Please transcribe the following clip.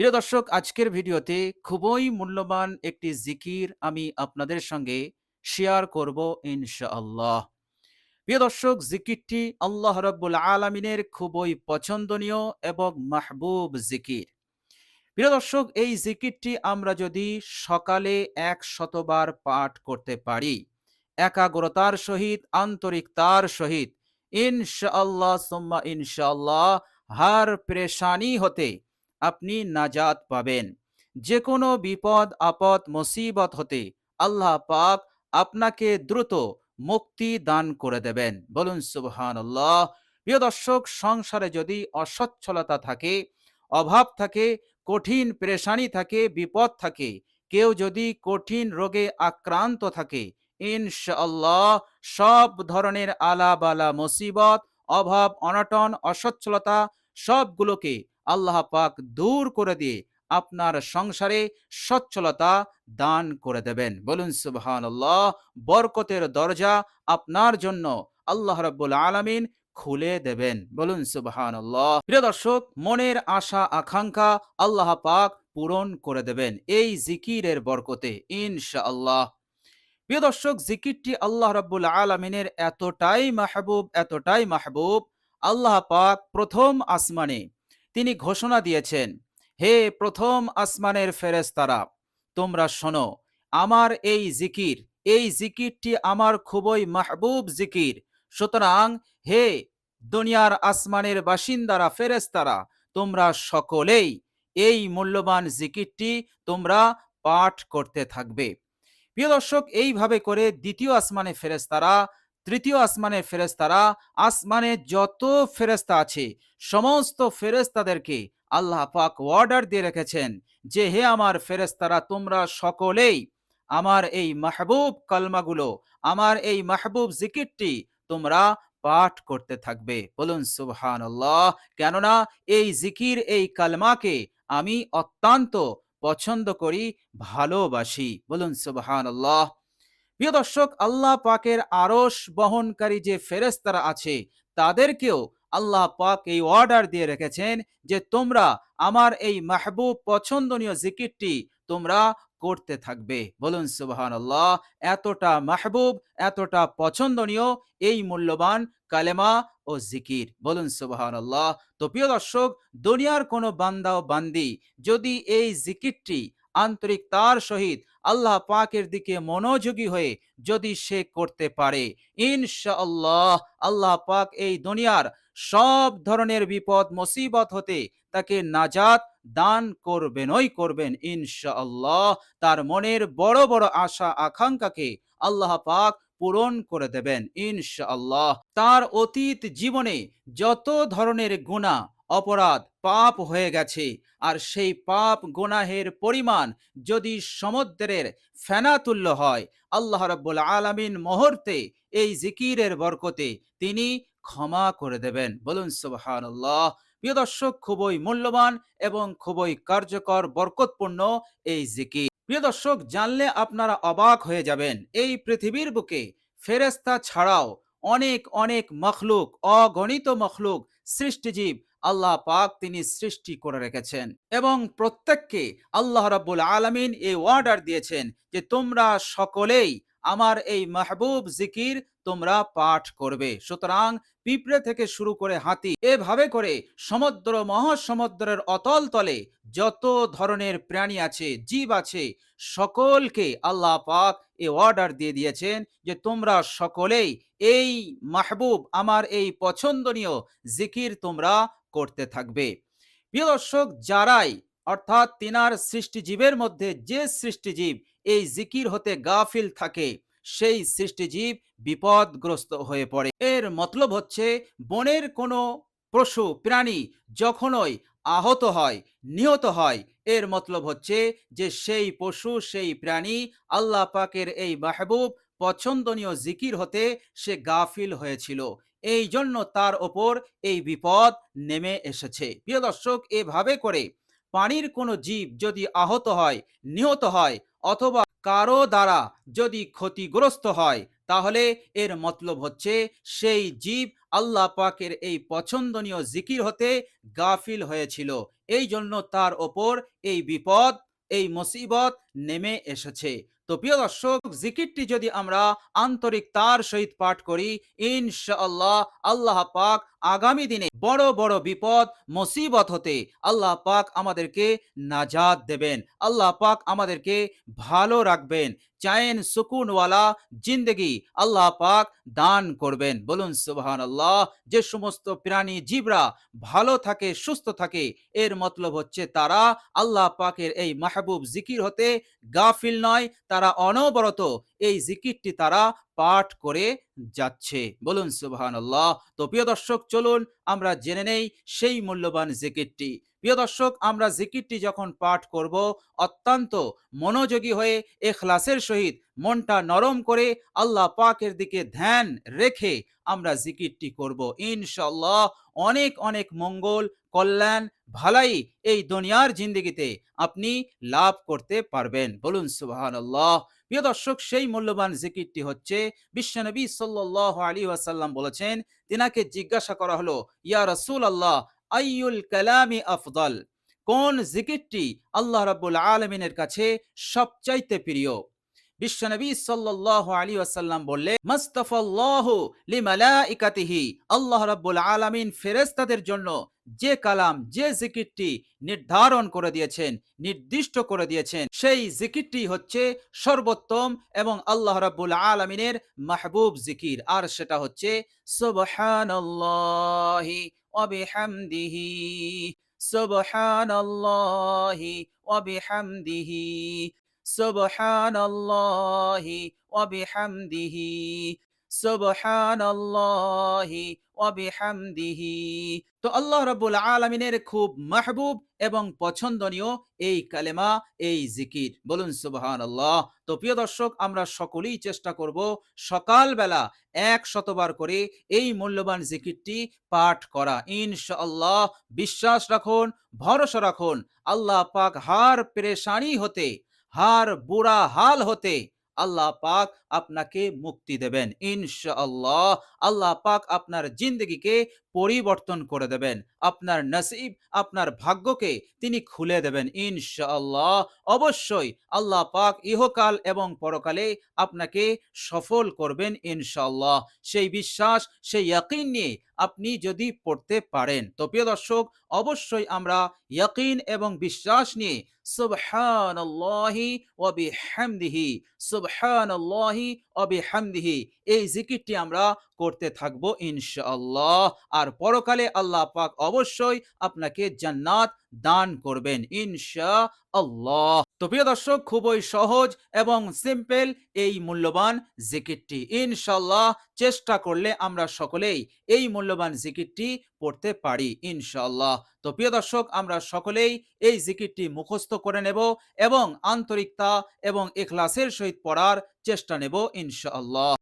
প্রিয় দর্শক, আজকের ভিডিওতে খুবই মূল্যবান একটি জিকির আমি আপনাদের সঙ্গে শেয়ার করব ইনশাআল্লাহ। প্রিয় দর্শক, জিকিরটি আল্লাহ রব্বুল আলমিনের খুবই পছন্দনীয় এবং মাহবুব জিকির। প্রিয় দর্শক, এই জিকিরটি আমরা যদি সকালে এক শতবার পাঠ করতে পারি, একাগ্রতার সহিত, আন্তরিকতার সহিত, ইনশাআল্লাহ, সোম্মা ইনশাআল্লাহ, হার প্রেশানি হতে আপনি নাজাত পাবেন। যে কোনো বিপদ, আপদ, মুসিবত হতে আল্লাহ পাক আপনাকে দ্রুত মুক্তি দান করে দেবেন। বলুন সুবহান আল্লাহ প্রিয় দর্শক, সংসারে যদি অসচ্ছলতা থাকে, অভাব থাকে, কঠিন পেরেশানি থাকে, বিপদ থাকে, কেউ যদি কঠিন রোগে আক্রান্ত থাকে, ইনশাআল্লাহ সব ধরনের আলাবালা মুসিবত, অভাব, অনটন, অসচ্ছলতা সবগুলোকে আল্লাহ পাক দূর করে দিয়ে আপনার সংসারে সচ্ছলতা দান করে দেবেন। বলুন সুবহান আল্লাহ বরকতের দরজা আপনার জন্য আল্লাহ রাব্বুল আলামিন খুলে দেবেন। বলুন সুবহান আল্লাহ প্রিয় দর্শক, মনের আশা, আকাঙ্ক্ষা আল্লাহ পাক পূরণ করে দেবেন এই জিকিরের বরকতে, ইনশাআল্লাহ। প্রিয় দর্শক, জিকিরটি আল্লাহ রাব্বুল আলামিনের এতটাই মাহবুব এতটাই মাহবুব, আল্লাহ পাক প্রথম আসমানে তিনি ঘোষণা দিয়েছেন, হে প্রথম আসমানের ফেরেস্তারা তোমরা শোনো, আমার এই জিকির, এই জিকিরটি আমার খুবই মাহবুব জিকির। সুতরাং হে দুনিয়ার আসমানের বাসিন্দারা ফেরেস্তারা তোমরা সকলেই এই মূল্যবান জিকিরটি তোমরা পাঠ করতে থাকবে। প্রিয় দর্শক, এইভাবে করে দ্বিতীয় আসমানে ফেরেস্তারা তৃতীয় আসমানে ফেরেস্তারা আসমানে যত ফেরেস্তা আছে, সমস্ত ফেরেস্তাদেরকে আল্লাহ পাক অর্ডার দিয়ে রেখেছেন যে, হে আমার ফেরেস্তারা তোমরা সকলেই আমার এই মাহবুব কালমাগুলো, আমার এই মাহবুব জিকিরটি তোমরা পাঠ করতে থাকবে। বলুন সুবহান আল্লাহ কেননা এই জিকির, এই কালমাকে আমি অত্যন্ত পছন্দ করি, ভালোবাসি। বলুন সুবহান আল্লাহ প্রিয় দর্শক, আল্লাহ পাকের আরস বহনকারী যে ফেরেস্তারা আছে, তাদেরকেও আল্লাহ পাক এই অর্ডার দিয়ে রেখেছেন যে তোমরা আমার এই মাহবুব পছন্দনীয় জিকিরটি তোমরা করতে থাকবে। বলুন সুবহান আল্লাহ এতটা মাহবুব, এতটা পছন্দনীয় এই মূল্যবান কালেমা ও জিকির। বলুন সুবহান আল্লাহ তো প্রিয় দর্শক, দুনিয়ার কোনো বান্দা ও বান্দি যদি এই জিকিরটি আন্তরিকতার সহিত আল্লাহ পাকের দিকে মনোযোগী হয়ে যদি সে করতে পারে, ইনশাআল্লাহ আল্লাহ পাক এই দুনিয়ার সব ধরনের বিপদ, মুসিবত হতে তাকে নাজাত দান করবেনই করবেন, ইনশাআল্লাহ। তার মনের বড় বড় আশা, আকাঙ্ক্ষাকে আল্লাহ পাক পূরণ করে দেবেন, ইনশাআল্লাহ। তার অতীত জীবনে যত ধরনের গুণা অপরাধ পাপ হয়ে গেছে। আর সেই পাপ গুনাহের পরিমাণ যদি সমুদ্রের ফেনাতুল্য হয়, আল্লাহ রাব্বুল আলামিন মুহূর্তে এই জিকিরের বরকতে তিনি ক্ষমা করে দেবেন। বলুন, সুবহানাল্লাহ। প্রিয় দর্শক, খুবই মূল্যবান এবং খুবই কার্যকর, বরকতপূর্ণ এই জিকির। প্রিয় দর্শক, জানলে আপনারা অবাক হয়ে যাবেন, এই পৃথিবীর বুকে ফেরেস্তা ছাড়াও অনেক অনেক মখলুক, অগণিত মখলুক, সৃষ্টিজীব আল্লাহ পাক তিনি সৃষ্টি করে রেখেছেন এবং প্রত্যেককে আল্লাহ রাব্বুল আলামিন এই অর্ডার দিয়েছেন যে তোমরা সকলেই আমার এই মাহবুব জিকির তোমরা পাঠ করবে। সুতরাং পিঁপড়ে থেকে শুরু করে হাতি, এভাবে করে সমুদ্র মহাসমুদ্রের অতল তলে যত ধরনের প্রাণী আছে, জীব আছে, সকলকে আল্লাহ পাক এ অর্ডার দিয়ে দিয়েছেন যে তোমরা সকলেই এই মাহবুব, আমার এই পছন্দনীয় জিকির তোমরা করতে থাকবে। প্রিয় দর্শক, যারাই অর্থাৎ তিনার সৃষ্টিজীবের মধ্যে যে সৃষ্টিজীব এই জিকির হতে গাফিল থাকে। সেই সৃষ্টিজীব বিপদগ্রস্ত হয়ে পড়ে। এর মতলব হচ্ছে, বনের কোনো পশু, প্রাণী যখনই আহত হয়, নিহত হয়, এর মতলব হচ্ছে যে সেই পশু, সেই প্রাণী আল্লাহ পাকের এই মাহবুব পছন্দনীয় জিকির হতে সে গাফিল হয়েছিল। এই জন্য তার ওপর এই বিপদ নেমে এসেছে। প্রিয় দর্শক, এভাবে করে পানির কোনো জীব যদি আহত হয়, নিহত হয় অথবা কারও দ্বারা যদি ক্ষতিগ্রস্ত হয়, তাহলে এর মতলব হচ্ছে সেই জীব আল্লাহ পাকের এই পছন্দনীয় জিকির হতে গাফিল হয়েছিল। এই জন্য তার ওপর এই বিপদ, এই মুসিবত নেমে এসেছে। তো প্রিয় দর্শক, জিকিরটি যদি আমরা আন্তরিক তার সহিত পাঠ করি, ইনশাআল্লাহ আল্লাহ পাক আগামী দিনে বড় বড় বিপদ, মুসিবত হতে আল্লাহ পাক আমাদেরকে নাজাত দেবেন। আল্লাহ পাক আমাদেরকে ভালো রাখবেন। চায়েন সুকুনওয়ালা জিন্দগি আল্লাহ পাক দান করবেন। বলুন সুবহান আল্লাহ যে সমস্ত প্রাণী জীবরা ভালো থাকে, সুস্থ থাকে, এর মতলব হচ্ছে তারা আল্লাহ পাকের এই মাহবুব জিকির হতে গাফিল নয়, তারা অনবরত এই জিকিরটি তারা পাঠ করে যাচ্ছে। বলুন সুবহান আল্লাহ তো প্রিয় দর্শক, চলুন আমরা জেনে নেই সেই মূল্যবান জিকিরটি। প্রিয় দর্শক, আমরা জিকিরটি যখন পাঠ করব, অত্যন্ত মনোযোগী হয়ে এখলাসের সহিত মনটা নরম করে আল্লাহ পাকের দিকে ধ্যান রেখে আমরা জিকিরটি করব। ইনশাল্লাহ অনেক অনেক মঙ্গল, কল্যাণ ভালাই এই দুনিয়ার জিন্দগিতে আপনি লাভ করতে পারবেন। বলুন সুবাহান আল্লাহ প্রিয় দর্শক, সেই মূল্যবান জিকিরটি হচ্ছে, বিশ্বনবী সাল্লাহ আলী ওয়াসাল্লাম বলেছেন, তিনাকে জিজ্ঞাসা করা হলো, ইয়া রসুল আল্লাহ আইয়ুল কালামি আফদল? কোন জিকিরটি আল্লাহ রাব্বুল আলমিনের কাছে সবচাইতে প্রিয়? বিশ্বনবী সাল্লাহ আলী ওয়াসাল্লাম বললে মাস্তাফাল্লাহ লিমালাইকাতিহি। আল্লাহ রাব্বুল আলামিন ফেরেশতাদের জন্য যে কালাম, যে জিকিরটি নির্ধারণ করে দিয়েছেন, নির্দিষ্ট করে দিয়েছেন, সেই জিকিরটি হচ্ছে সর্বোত্তম এবং আল্লাহ রাব্বুল আলামিনের মাহবুব জিকির। আর সেটা হচ্ছে, সুবহানাল্লাহি ওয়া বিহামদিহি, সুবহানাল্লাহি ওয়া বিহামদিহি, সুবহানাল্লাহি ওয়া বিহামদিহি তো আল্লাহ খুব মাহবুব এবং পছন্দনীয় এই কালেমা, এই জিকির। বলুন তো প্রিয় দর্শক, আমরা সকলেই চেষ্টা করব সকালবেলা এক শতবার করে এই মূল্যবান জিকিরটি পাঠ করা। ইনশাআল্লাহ, বিশ্বাস রাখুন, ভরসা রাখুন, আল্লাহ পাক হার পেরেশানি হতে, হার বুড়া হাল হতে আল্লাহ পাক আপনাকে মুক্তি দেবেন। ইনশাআল্লাহ আল্লাহ পাক আপনার জিন্দগিকে পরিবর্তন করে দেবেন। আপনার নসিব, আপনার ভাগ্যকে তিনি খুলে দেবেন। ইনশাআল্লাহ অবশ্যই আল্লাহ পাক ইহকাল এবং পরকালে আপনাকে সফল করবেন ইনশাআল্লাহ। সেই বিশ্বাস, সেই ইয়াকিন নিয়ে আপনি যদি পড়তে পারেন। তো প্রিয় দর্শক, অবশ্যই আমরা ইয়াকিন এবং বিশ্বাস নিয়ে সুবহানাল্লাহি ওয়া বিহামদিহি, সুবহানাল্লাহি ওয়া বিহামদিহি, এই জিকিরটি আমরা করতে থাকব ইনশাআল্লাহ। আর পরকালে আল্লাহ পাক অবশ্যই আপনাকে জান্নাত দান করবেন ইনশা আল্লাহ তো প্রিয় দর্শক, খুবই সহজ এবং সিম্পল এই মূল্যবান জিকিরটি। ইনশাল্লাহ চেষ্টা করলে আমরা সকলেই এই মূল্যবান জিকিরটি পড়তে পারি ইনশাল্লাহ তো প্রিয় দর্শক, আমরা সকলেই এই জিকিরটি মুখস্থ করে নেব এবং আন্তরিকতা এবং এখলাসের সহিত পড়ার চেষ্টা নেব, ইনশাআল্লাহ।